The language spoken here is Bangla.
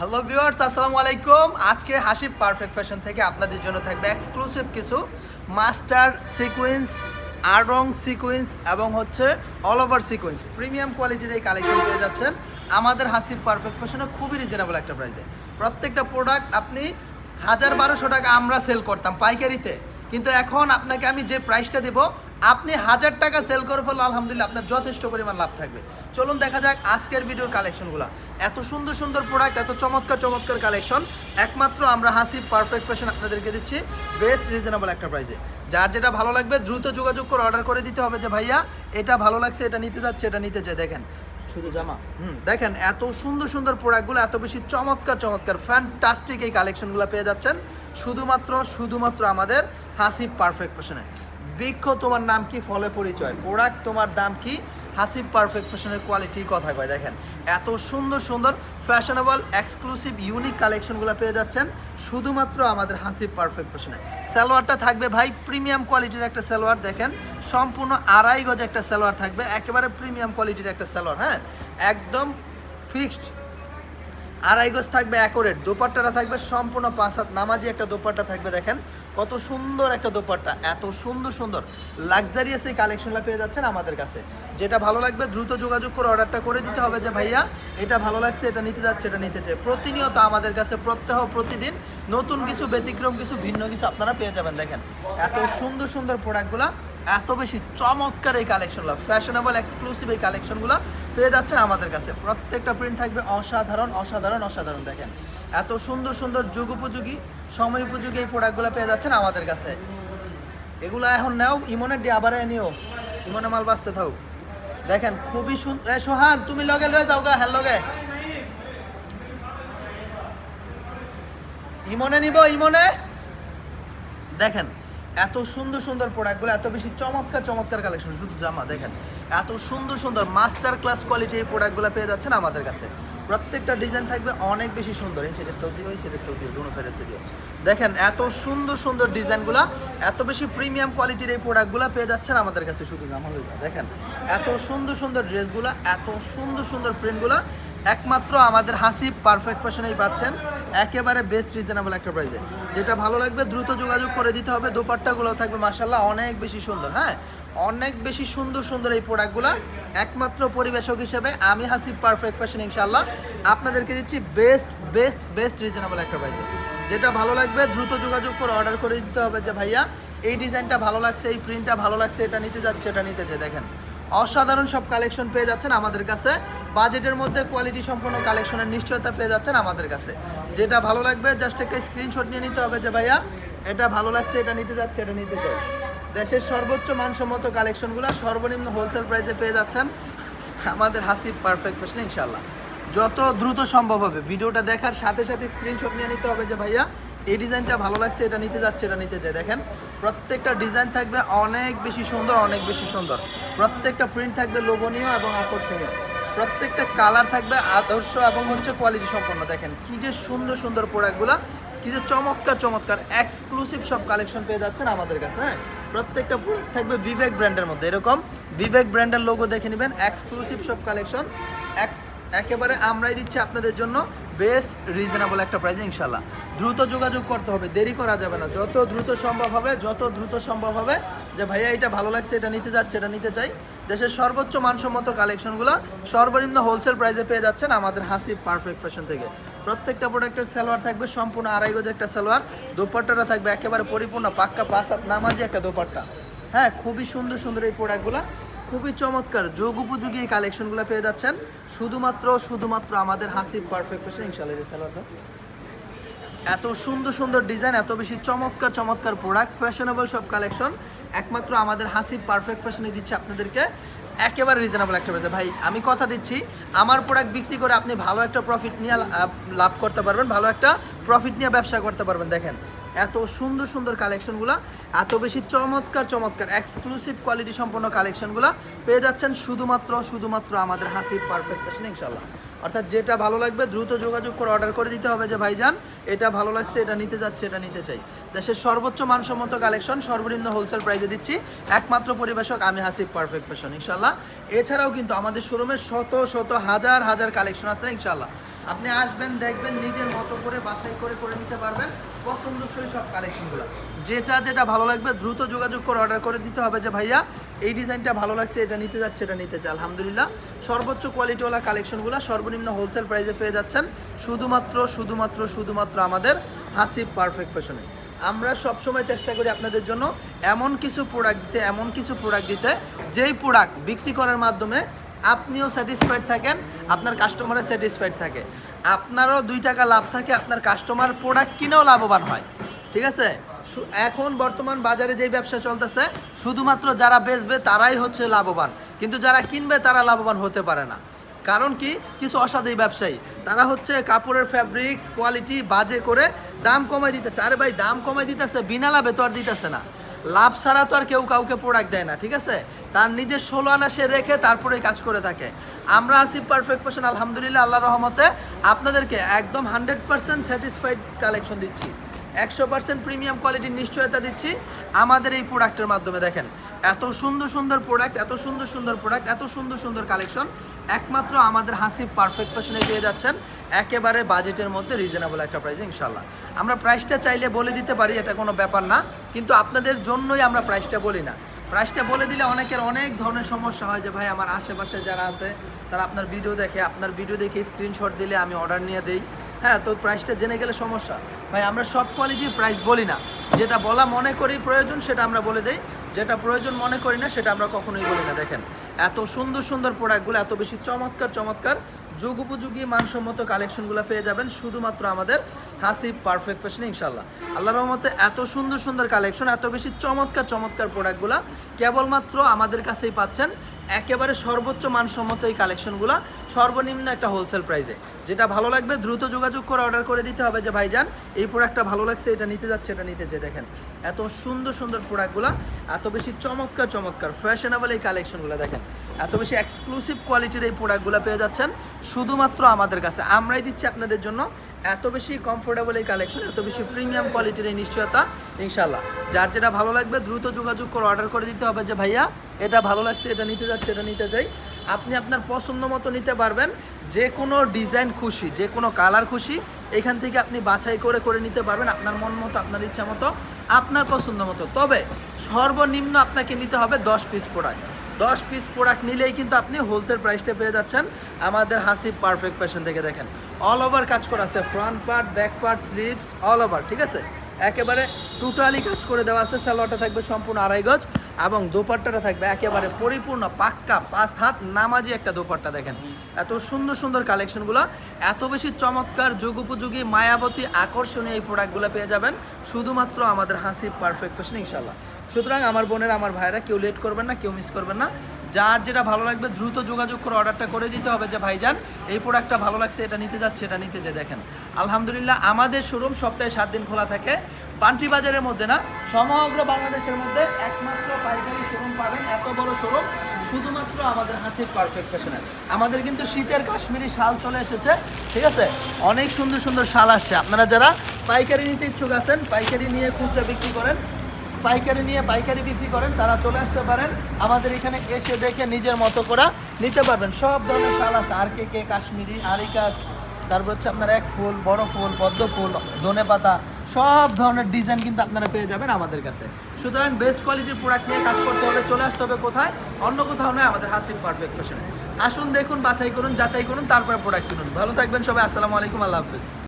হ্যালো ভিউয়ার্স আসসালামু আলাইকুম। আজকে হাসিব পারফেক্ট ফ্যাশন থেকে আপনাদের জন্য থাকবে এক্সক্লুসিভ কিছু মাস্টার সিকোয়েন্স আরং সিকোয়েন্স এবং হচ্ছে অল ওভার সিকোয়েন্স প্রিমিয়াম কোয়ালিটির এই কালেকশন পেয়ে যাচ্ছেন। আমাদের হাসিব পারফেক্ট ফ্যাশনে খুবই রিজনেবল একটা প্রাইসে প্রত্যেকটা প্রোডাক্ট আপনি হাজার বারোশো টাকা আমরা সেল করতাম পাইকারিতে। কিন্তু এখন আপনাকে আমি যে প্রাইসটা দেবো আপনি হাজার টাকা সেল করে ফেললে আলহামদুলিল্লাহ আপনার যথেষ্ট পরিমাণ লাভ থাকবে। চলুন দেখা যাক আজকের ভিডিওর কালেকশনগুলো এত সুন্দর সুন্দর প্রোডাক্ট এত চমৎকার চমৎকার কালেকশন একমাত্র আমরা হাসি পারফেক্ট ফ্যাশন আপনাদেরকে দিচ্ছি বেস্ট রিজনেবল একটা প্রাইসে যার যেটা ভালো লাগবে, দ্রুত যোগাযোগ করে অর্ডার করে দিতে হবে যে, ভাইয়া, এটা ভালো লাগছে, এটা নিতে যাচ্ছে, এটা নিতে চাই। দেখেন, শুধু জামা। হুম, দেখেন, এত সুন্দর সুন্দর প্রোডাক্টগুলো এত বেশি চমৎকার চমৎকার ফ্যান্টাস্টিক এই কালেকশনগুলো পেয়ে যাচ্ছেন। শুধুমাত্র শুধুমাত্র আমাদের হাসিব পারফেক্ট ফ্যাশনে বৃক্ষ তোমার নাম কি? ফলে পরিচয়। প্রোডাক্ট তোমার দাম কি? হাসিব পারফেক্ট ফ্যাশনের কোয়ালিটির কথা কয়। দেখেন, এত সুন্দর সুন্দর ফ্যাশনেবল এক্সক্লুসিভ ইউনিক কালেকশনগুলো পেয়ে যাচ্ছেন শুধুমাত্র আমাদের হাসিব পারফেক্ট ফ্যাশনে সালোয়ারটা থাকবে ভাই প্রিমিয়াম কোয়ালিটির একটা সালোয়ার, দেখেন, সম্পূর্ণ আড়াই গজ একটা সালোয়ার থাকবে, একেবারে প্রিমিয়াম কোয়ালিটির একটা সালোয়ার হ্যাঁ? একদম ফিক্সড আড়াই গজ থাকবে অ্যাকোরেট দোপাট্টাটা থাকবে সম্পূর্ণ পাঁচ হাত নামাজি একটা দোপাট্টা থাকবে, দেখেন। কত সুন্দর একটা দোপাট্টা, এত সুন্দর সুন্দর। লাক্সারিয়াস এই কালেকশনটা পেয়ে যাচ্ছেন আমাদের কাছে। যেটা ভালো লাগবে, দ্রুত যোগাযোগ করে অর্ডারটা করে দিতে হবে যে ভাইয়া, এটা ভালো লাগছে, এটা নিতে যাচ্ছে, এটা নিতে চাই প্রতিনিয়ত আমাদের কাছে প্রত্যহ প্রতিদিন নতুন কিছু ব্যতিক্রম, কিছু ভিন্ন কিছু আপনারা পেয়ে যাবেন, দেখেন। এত সুন্দর সুন্দর প্রোডাক্টগুলো এত বেশি চমৎকার এই কালেকশনগুলো ফ্যাশনেবল এক্সক্লুসিভ এই কালেকশনগুলো পেয়ে যাচ্ছেন আমাদের কাছে। প্রত্যেকটা প্রিন্ট থাকবে অসাধারণ অসাধারণ অসাধারণ, দেখেন। এত সুন্দর সুন্দর যুগ উপযোগী, সময় উপযোগী এই প্রোডাক্টগুলো পেয়ে যাচ্ছেন আমাদের কাছে। এগুলো এখন নাও, ইমনের দিয়ে আবার নিও ইমনে মাল বাঁচতে থাও দেখেন, খুবই সুন্দর সোহান, তুমি লগে লয়ে যাও গা হ্যাঁ লগে। ইমনে নিব, ইমনে? দেখেন, এত সুন্দর সুন্দর প্রোডাক্টগুলো এত বেশি চমৎকার চমৎকার কালেকশন শুধু জামা, দেখেন। এত সুন্দর সুন্দর মাস্টার ক্লাস কোয়ালিটি এই প্রোডাক্টগুলো পেয়ে যাচ্ছেন আমাদের কাছে। প্রত্যেকটা ডিজাইন থাকবে অনেক বেশি সুন্দর। এই সাইডের তো দিও, এই সাইডের তো দিও, দুনো সাইডের তো দিও। দেখেন, এত সুন্দর সুন্দর ডিজাইনগুলো এত বেশি প্রিমিয়াম কোয়ালিটির এই প্রোডাক্টগুলো পেয়ে যাচ্ছেন আমাদের কাছে শুধু জামা লইবা। দেখেন, এত সুন্দর সুন্দর ড্রেসগুলো এত সুন্দর সুন্দর প্রিন্টগুলো একমাত্র আমাদের হাসি পারফেক্ট ফ্যাশনেই পাচ্ছেন। একেবারে বেস্ট রিজনেবল একটা প্রাইসে যেটা ভালো লাগবে, দ্রুত যোগাযোগ করে দিতে হবে। দোপাট্টাগুলো থাকবে মাসাল্লাহ অনেক বেশি সুন্দর হ্যাঁ? অনেক বেশি সুন্দর সুন্দর এই প্রোডাক্টগুলো একমাত্র পরিবেশক হিসেবে আমি হাসি পারফেক্ট ফ্যাশন ইনশাল্লাহ আপনাদেরকে দিচ্ছি বেস্ট বেস্ট বেস্ট রিজনেবল একটা প্রাইসে যেটা ভালো লাগবে, দ্রুত যোগাযোগ করে অর্ডার করে দিতে হবে যে ভাইয়া, এই ডিজাইনটা ভালো লাগছে, এই প্রিন্টটা ভালো লাগছে, এটা নিতে যাচ্ছে, এটা নিতে চাই দেখেন। অসাধারণ সব কালেকশন পেয়ে যাচ্ছেন আমাদের কাছে। বাজেটের মধ্যে কোয়ালিটি সম্পন্ন কালেকশনের নিশ্চয়তা পেয়ে যাচ্ছেন আমাদের কাছে। যেটা ভালো লাগবে জাস্ট একটা স্ক্রিনশট নিয়ে নিতে হবে যে, ভাইয়া, এটা ভালো লাগছে, এটা নিতে যাচ্ছে, এটা নিতে চাই। দেশের সর্বোচ্চ মানসম্মত কালেকশনগুলো সর্বনিম্ন হোলসেল প্রাইসে পেয়ে যাচ্ছেন আমাদের হাসিব পারফেক্ট ফ্যাশন ইনশাল্লাহ যত দ্রুত সম্ভব হবে, ভিডিওটা দেখার সাথে সাথে স্ক্রিনশট নিয়ে নিতে হবে যে, ভাইয়া, এই ডিজাইনটা ভালো লাগছে, এটা নিতে যাচ্ছে, এটা নিতে চাই। দেখেন, প্রত্যেকটা ডিজাইন থাকবে অনেক বেশি সুন্দর, অনেক বেশি সুন্দর। প্রত্যেকটা প্রিন্ট থাকবে লোভনীয় এবং আকর্ষণীয়। প্রত্যেকটা কালার থাকবে আদর্শ এবং হচ্ছে কোয়ালিটি সম্পন্ন। দেখেন, কি যে সুন্দর সুন্দর প্রোডাক্টগুলো কি যে চমৎকার চমৎকার এক্সক্লুসিভ সব কালেকশন পেয়ে যাচ্ছেন আমাদের কাছে হ্যাঁ? প্রত্যেকটা প্রোডাক্ট থাকবে বিবেক ব্র্যান্ডের মধ্যে। এরকম বিবেক ব্র্যান্ডের লোগো দেখে নেবেন এক্সক্লুসিভ সব কালেকশন এক, একেবারে আমরাই দিচ্ছি আপনাদের জন্য বেস্ট রিজনেবল একটা প্রাইজে ইনশাল্লাহ দ্রুত যোগাযোগ করতে হবে, দেরি করা যাবে না। যত দ্রুত সম্ভব হবে, যত দ্রুত সম্ভব হবে, যে ভাইয়া এটা ভালো লাগছে, এটা নিতে যাচ্ছে, এটা নিতে চাই দেশের সর্বোচ্চ মানসম্মত কালেকশনগুলো সর্বনিম্ন হোলসেল প্রাইসে পেয়ে যাচ্ছেন আমাদের হাসি পারফেক্ট ফ্যাশন থেকে। প্রত্যেকটা প্রোডাক্টের সালোয়ার থাকবে সম্পূর্ণ আড়াই গজ একটা সালোয়ার, দোপাট্টাটা থাকবে একেবারে পরিপূর্ণ পাক্কা পাঁচ হাত নামাজি একটা দোপাট্টা। হ্যাঁ খুবই সুন্দর সুন্দর এই প্রোডাক্টগুলো, খুবই চমৎকার, যোগ উপযোগী এই কালেকশনগুলো পেয়ে যাচ্ছেন। শুধুমাত্র শুধুমাত্র আমাদের হাসি পারফেক্ট ফ্যাশন ইনশাল্লাহ এই সালোয়ারটা। এত সুন্দর সুন্দর ডিজাইন, এত বেশি চমৎকার চমৎকার প্রোডাক্ট ফ্যাশনেবল সব কালেকশন একমাত্র আমাদের হাসি পারফেক্ট ফ্যাশনে দিচ্ছে আপনাদেরকে। একেবারে রিজনেবল একটা প্রাইসে ভাই, আমি কথা দিচ্ছি, আমার প্রোডাক্ট বিক্রি করে আপনি ভালো একটা প্রফিট নিয়ে লাভ করতে পারবেন, ভালো একটা প্রফিট নিয়ে ব্যবসা করতে পারবেন। দেখেন, এত সুন্দর সুন্দর কালেকশনগুলো এত বেশি চমৎকার চমৎকার এক্সক্লুসিভ কোয়ালিটি সম্পন্ন কালেকশনগুলো পেয়ে যাচ্ছেন শুধুমাত্র শুধুমাত্র আমাদের হাসি পারফেক্ট ফ্যাশন ইনশাল্লাহ অর্থাৎ যেটা ভালো লাগবে দ্রুত যোগাযোগ করে অর্ডার করে দিতে হবে যে ভাইজান, এটা ভালো লাগছে, এটা নিতে যাচ্ছে, এটা নিতে চাই। দেশের সর্বোচ্চ মানসম্মত কালেকশন সর্বনিম্ন হোলসেল প্রাইসে দিচ্ছি। একমাত্র পরিবেশক আমি হাসিব পারফেক্ট ফ্যাশন ইনশাল্লাহ এছাড়াও কিন্তু আমাদের শোরুমে শত শত, হাজার হাজার কালেকশন আছে ইনশাল্লাহ আপনি আসবেন, দেখবেন, নিজের মতো করে বাছাই করে করে নিতে পারবেন। পছন্দসই সব কালেকশনগুলো যেটা যেটা ভালো লাগবে, দ্রুত যোগাযোগ করে অর্ডার করে দিতে হবে যে, ভাইয়া, এই ডিজাইনটা ভালো লাগছে, এটা নিতে যাচ্ছে, এটা নিতে চাই। আলহামদুলিল্লাহ, সর্বোচ্চ কোয়ালিটিওয়ালা কালেকশনগুলো সর্বনিম্ন হোলসেল প্রাইসে পেয়ে যাচ্ছেন। শুধুমাত্র শুধুমাত্র শুধুমাত্র আমাদের হাসিব পারফেক্ট ফ্যাশনে আমরা সবসময় চেষ্টা করি আপনাদের জন্য এমন কিছু প্রোডাক্ট দিতে, এমন কিছু প্রোডাক্ট দিতে, যেই প্রোডাক্ট বিক্রি করার মাধ্যমে আপনিও স্যাটিসফাইড থাকেন, আপনার কাস্টমারও স্যাটিসফাইড থাকে। আপনারও দুই টাকা লাভ থাকে, আপনার কাস্টমার প্রোডাক্ট কিনেও লাভবান হয়। ঠিক আছে? এখন বর্তমান বাজারে যেই ব্যবসা চলতেছে, শুধুমাত্র যারা বেচবে তারাই হচ্ছে লাভবান। কিন্তু যারা কিনবে তারা লাভবান হতে পারে না। কারণ কি? কিছু অসাধু ব্যবসায়ী। তারা হচ্ছে কাপড়ের ফ্যাব্রিক্স কোয়ালিটি বাজে করে দাম কমাই দিতেছে। আরে ভাই, দাম কমাই দিতেছে, বিনা লাভে তো আর দিতেছে না। লাভ ছাড়া তো আর কেউ কাউকে প্রোডাক্ট দেয় না, ঠিক আছে? তার নিজের ষোলো আনা সে রেখে তারপরে কাজ করে থাকে। আমরা আসি পারফেক্ট পার্সন আলহামদুলিল্লাহ আল্লাহ রহমতে। আপনাদেরকে একদম হান্ড্রেড পার্সেন্ট স্যাটিসফাইড কালেকশন দিচ্ছি। একশো পার্সেন্ট প্রিমিয়াম কোয়ালিটির নিশ্চয়তা দিচ্ছি। আমাদের এই প্রোডাক্টের মাধ্যমে দেখেন এত সুন্দর সুন্দর প্রোডাক্ট এত সুন্দর সুন্দর প্রোডাক্ট এত সুন্দর সুন্দর কালেকশন একমাত্র আমাদের হাসিব পারফেক্ট ফ্যাশনে পেয়ে যাচ্ছেন। একেবারে বাজেটের মধ্যে রিজনেবল একটা প্রাইসে ইনশাল্লাহ আমরা প্রাইসটা চাইলে বলে দিতে পারি, এটা কোনো ব্যাপার না। কিন্তু আপনাদের জন্যই আমরা প্রাইসটা বলি না। প্রাইসটা বলে দিলে অনেকের অনেক ধরনের সমস্যা হয় যে, ভাই, আমার আশেপাশে যারা আছে, তারা আপনার ভিডিও দেখে, আপনার ভিডিও দেখে স্ক্রিনশট দিলে আমি অর্ডার নিয়ে দেই। হ্যাঁ তো প্রাইসটা জেনে গেলে সমস্যা। ভাই, আমরা সব কোয়ালিটির প্রাইস বলি না। যেটা বলা মনে করি প্রয়োজন, সেটা আমরা বলে দেই। যেটা প্রয়োজন মনে করি না, সেটা আমরা কখনোই বলি না। দেখেন, এত সুন্দর সুন্দর প্রোডাক্টগুলো এত বেশি চমৎকার চমৎকার যুগ উপযোগী মানসম্মত কালেকশনগুলো পেয়ে যাবেন শুধুমাত্র আমাদের হাসি পারফেক্ট ফ্যাশনে ইনশাল্লাহ আল্লাহ রহমতে এত সুন্দর সুন্দর কালেকশন এত বেশি চমৎকার চমৎকার প্রোডাক্টগুলো কেবলমাত্র আমাদের কাছেই পাচ্ছেন। একেবারে সর্বোচ্চ মানসম্মত এই কালেকশনগুলো সর্বনিম্ন একটা হোলসেল প্রাইসে যেটা ভালো লাগবে, দ্রুত যোগাযোগ করে অর্ডার করে দিতে হবে যে, ভাইজান, এই প্রোডাক্টটা ভালো লাগছে, এটা নিতে যাচ্ছে, এটা নিতে যে, দেখেন। এত সুন্দর সুন্দর প্রোডাক্টগুলো এত বেশি চমৎকার চমৎকার ফ্যাশনেবল এই কালেকশনগুলো দেখেন। এত বেশি এক্সক্লুসিভ কোয়ালিটির এই প্রোডাক্টগুলো পেয়ে যাচ্ছেন, শুধুমাত্র আমাদের কাছে। আমরাই দিচ্ছি আপনাদের জন্য এত বেশি কমফোর্টেবল এই কালেকশন এত বেশি প্রিমিয়াম কোয়ালিটির এই নিশ্চয়তা ইনশাল্লাহ যার যেটা ভালো লাগবে দ্রুত যোগাযোগ করে অর্ডার করে দিতে হবে যে, ভাইয়া, এটা ভালো লাগছে, এটা নিতে যাচ্ছে, এটা নিতে চাই আপনি আপনার পছন্দ মতো নিতে পারবেন, যে কোনো ডিজাইন খুশি, যে কোনো কালার খুশি, এখান থেকে আপনি বাছাই করে করে নিতে পারবেন আপনার মন মতো, আপনার ইচ্ছা মতো, আপনার পছন্দ মতো। তবে সর্বনিম্ন আপনাকে নিতে হবে দশ পিস প্রোডাক্ট দশ পিস প্রোডাক্ট নিলেই কিন্তু আপনি হোলসেল প্রাইসটা পেয়ে যাচ্ছেন। আমাদের হাসি পারফেক্ট ফ্যাশন থেকে দেখেন। অল ওভার কাজ করা আছে front part back part sleeves all over ঠিক আছে? একেবারে টোটালি কাজ করে দেওয়া আছে। সালোয়ারটা থাকবে সম্পূর্ণ আড়াই গজ এবং দোপাট্টাটা থাকবে একেবারে পরিপূর্ণ পাক্কা পাঁচ হাত নামাজি একটা দোপাট্টা, দেখেন। এত সুন্দর সুন্দর কালেকশনগুলো। এত বেশি চমৎকার যুগ উপযোগী মায়াবতী, আকর্ষণীয় এই প্রোডাক্টগুলো পেয়ে যাবেন শুধুমাত্র আমাদের হাসি পারফেক্ট ফ্যাশন ইনশাল্লাহ সুতরাং আমার বোনের, আমার ভাইরা কেউ লেট করবেন না, কেউ মিস করবেন না। যার যেটা ভালো লাগবে দ্রুত যোগাযোগ করে অর্ডারটা করে দিতে হবে যে ভাইজান, এই প্রোডাক্টটা ভালো লাগছে, এটা নিতে যাচ্ছে, এটা নিতে যে দেখেন। আলহামদুলিল্লাহ, আমাদের শোরুম সপ্তাহে সাত দিন খোলা থাকে। বান্টি বাজারের মধ্যে না, সমগ্র বাংলাদেশের মধ্যে একমাত্র পাইকারি শোরুম পাবেন, এত বড় শোরুম শুধুমাত্র আমাদের হাসিব পারফেক্ট ফ্যাশনের আমাদের কিন্তু শীতের কাশ্মীরি শাল চলে এসেছে, ঠিক আছে? অনেক সুন্দর সুন্দর শাল আসছে। আপনারা যারা পাইকারি নিতে ইচ্ছুক আছেন, পাইকারি নিয়ে খুচরা বিক্রি করেন পাইকারি নিয়ে পাইকারি বিক্রি করেন, তারা চলে আসতে পারেন। আমাদের এখানে এসে দেখে নিজের মতো করে নিতে পারবেন। সব ধরনের শাল আছে আর কে কে কাশ্মীরি, আরিকাস, তারপর হচ্ছে আপনার এক ফুল, বড় ফুল, পদ্ম ফুল, ধনে পাতা, সব ধরনের ডিজাইন কিন্তু আপনারা পেয়ে যাবেন আমাদের কাছে। সুতরাং বেস্ট কোয়ালিটির প্রোডাক্ট নিয়ে কাজ করতে হলে চলে আসতে হবে কোথায়? অন্য কোথাও নয়, আমাদের হাসিল পারফেক্ট ফ্যাশনে আসুন, দেখুন, বাছাই করুন, যাচাই করুন, তারপরে প্রোডাক্ট কিনুন। ভালো থাকবেন সবাই, আসসালামু আলাইকুম, আল্লাহ হাফিজ।